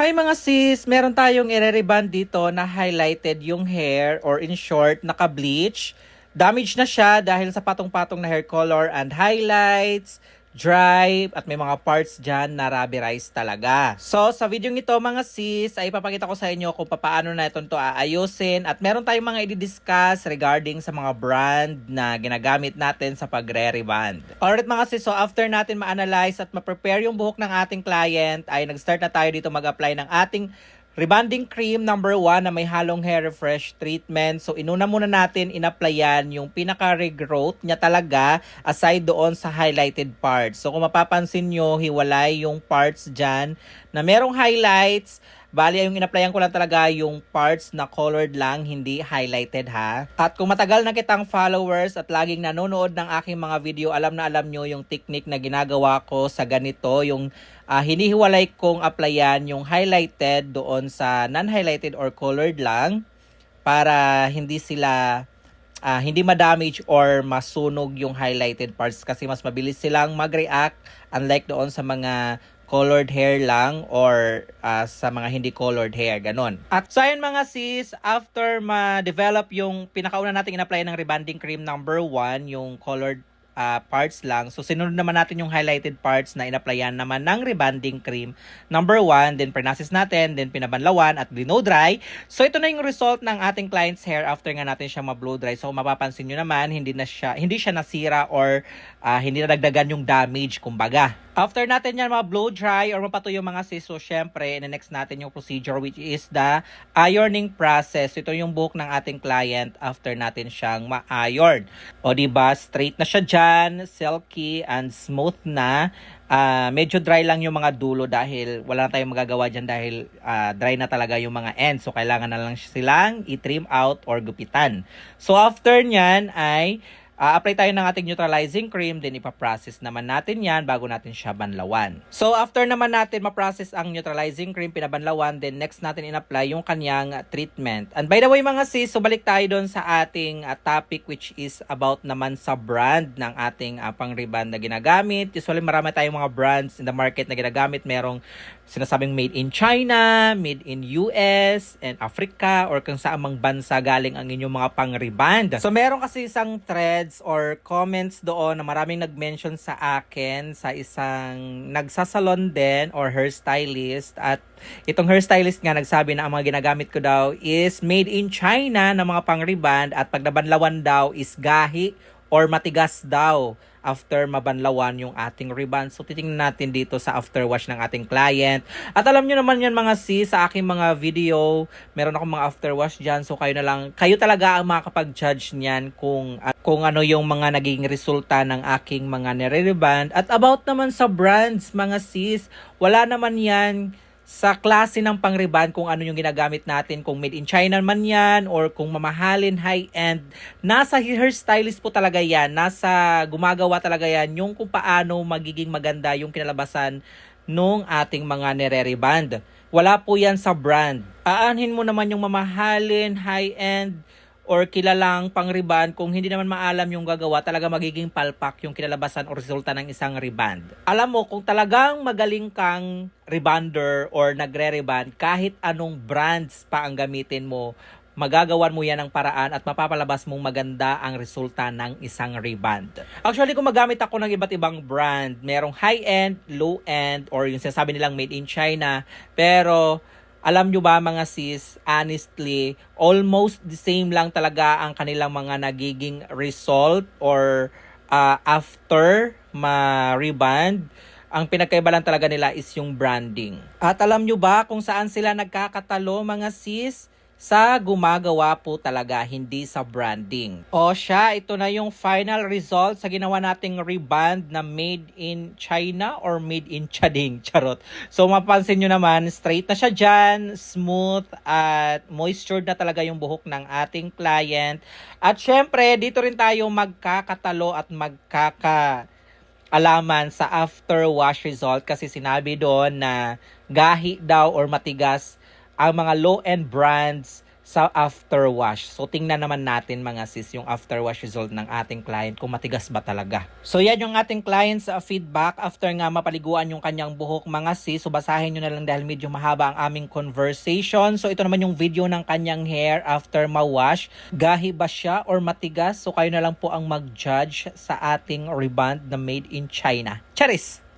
Hi mga sis, meron tayong i-reband dito na highlighted yung hair or in short, naka-bleach. Damage na siya dahil sa patong-patong na hair color and highlights, dry, at may mga parts dyan na rubberized talaga. So, sa video ito mga sis, ay ipapakita ko sa inyo kung paano na itong to aayusin at meron tayong mga i-discuss regarding sa mga brand na ginagamit natin sa pagre-reband. Alright mga sis, so after natin ma-analyze at ma-prepare yung buhok ng ating client, ay nag-start na tayo dito mag-apply ng ating Rebonding cream number 1 na may halong hair refresh treatment. So, inuna muna natin in-applyan yung pinaka-regrowth niya talaga aside doon sa highlighted parts. So, kung mapapansin nyo, hiwalay yung parts dyan na merong highlights. Bali, yung in-applyan ko lang talaga yung parts na colored lang, hindi highlighted ha. At kung matagal na kitang followers at laging nanonood ng aking mga video, alam na alam nyo yung technique na ginagawa ko sa ganito, yung ah, hinihiwalay kong applyan yung highlighted doon sa non-highlighted or colored lang para hindi sila ah, hindi ma-damage or masunog yung highlighted parts kasi mas mabilis silang mag-react unlike doon sa mga colored hair lang or ah, sa mga hindi colored hair, ganon. At so ayun mga sis, after ma-develop yung pinakauna nating in-apply ng rebonding cream number 1, yung colored ah, parts lang. So, sinunod naman natin yung highlighted parts na in-applyan naman ng rebonding cream. Number one, then pernasis natin, then pinabanlawan at blow dry. So, ito na yung result ng ating client's hair after nga natin siya ma-blow dry. So, mapapansin nyo naman, hindi na siya, hindi siya nasira or ah, hindi nadagdagan yung damage, kumbaga. After natin yan ma-blow dry or mapatuyo mga sis, so syempre, next natin yung procedure which is the ironing process. Ito yung buhok ng ating client after natin siyang ma-iron. O di ba straight na siya dyan, silky and smooth na. Ah, medyo dry lang yung mga dulo dahil wala na tayong magagawa dyan dahil ah, dry na talaga yung mga ends. So, kailangan na lang silang i-trim out or gupitan. So, after nyan ay Ah, apply tayo ng ating neutralizing cream, then ipaprocess naman natin yan bago natin siya banlawan. So, after naman natin ma-process ang neutralizing cream, pinabanlawan, then next natin in-apply yung kanyang ah, treatment. And by the way mga sis, so balik tayo doon sa ating ah, topic which is about naman sa brand ng ating uh, pang-reband na ginagamit. Usually marami tayong mga brands in the market na ginagamit. Merong sinasabing made in China, made in US, and Africa, or kung saan mang bansa galing ang inyong mga pang-reband. So, meron kasi isang threads or comments doon na maraming nag-mention sa akin sa isang nagsasalon din or hairstylist. At itong hairstylist nga nagsabi na ang mga ginagamit ko daw is made in China na mga pang-reband at pag nabanlawan daw is gahi or matigas daw after mabanlawan yung ating reband. So, titingnan natin dito sa after wash ng ating client. At alam nyo naman yan mga sis, sa aking mga video, meron akong mga after wash dyan. So, kayo na lang, kayo talaga ang makakapag-judge niyan kung, at kung ano yung mga naging resulta ng aking mga nire-reband. At about naman sa brands, mga sis, wala naman yan sa klase ng pang-reband kung ano yung ginagamit natin, kung made in China man yan, or kung mamahalin, high-end. Nasa hairstylist po talaga yan. Nasa gumagawa talaga yan yung kung paano magiging maganda yung kinalabasan nung ating mga nire-reband. Wala po yan sa brand. Aanhin mo naman yung mamahalin, high-end, or kilalang pang-reband kung hindi naman maalam yung gagawa, talaga magiging palpak yung kinalabasan o resulta ng isang reband. Alam mo, kung talagang magaling kang rebander or nagre-reband, kahit anong brands pa ang gamitin mo, magagawan mo yan ng paraan at mapapalabas mong maganda ang resulta ng isang reband. Actually, kung magamit ako ng iba't ibang brand, merong high-end, low-end, or yung sinasabi nilang made in China, pero alam nyo ba mga sis, honestly, almost the same lang talaga ang kanilang mga nagiging result or uh, after ma-reband. Ang pinagkaiba lang talaga nila is yung branding. At alam nyo ba kung saan sila nagkakatalo mga sis? Sa gumagawa po talaga, hindi sa branding. O siya, ito na yung final result sa ginawa nating reband na made in China or made in Chading. Charot. So mapansin nyo naman, straight na siya dyan, smooth at moistured na talaga yung buhok ng ating client. At syempre, dito rin tayo magkakatalo at magkaka alaman sa after wash result kasi sinabi doon na gahi daw or matigas ang mga low-end brands sa after wash. So tingnan naman natin mga sis yung after wash result ng ating client kung matigas ba talaga. So yan yung ating client sa feedback after nga mapaliguan yung kanyang buhok mga sis. So basahin nyo na lang dahil medyo mahaba ang aming conversation. So ito naman yung video ng kanyang hair after ma-wash. Gahi ba siya or matigas? So kayo na lang po ang mag-judge sa ating rebond na made in China. Charis!